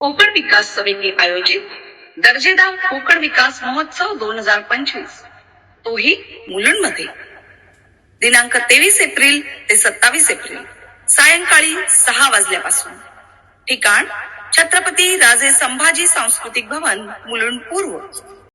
कोकण विकास सभेने आयोजित दर्जेदार कोकण विकास महोत्सव दोन हजार पंचवीस. तोही मुलुंडमध्ये. दिनांक तेवीस एप्रिल ते सत्तावीस एप्रिल सायंकाळी सहा वाजल्यापासून. ठिकाण छत्रपती राजे संभाजी सांस्कृतिक भवन मुलुंड पूर्व.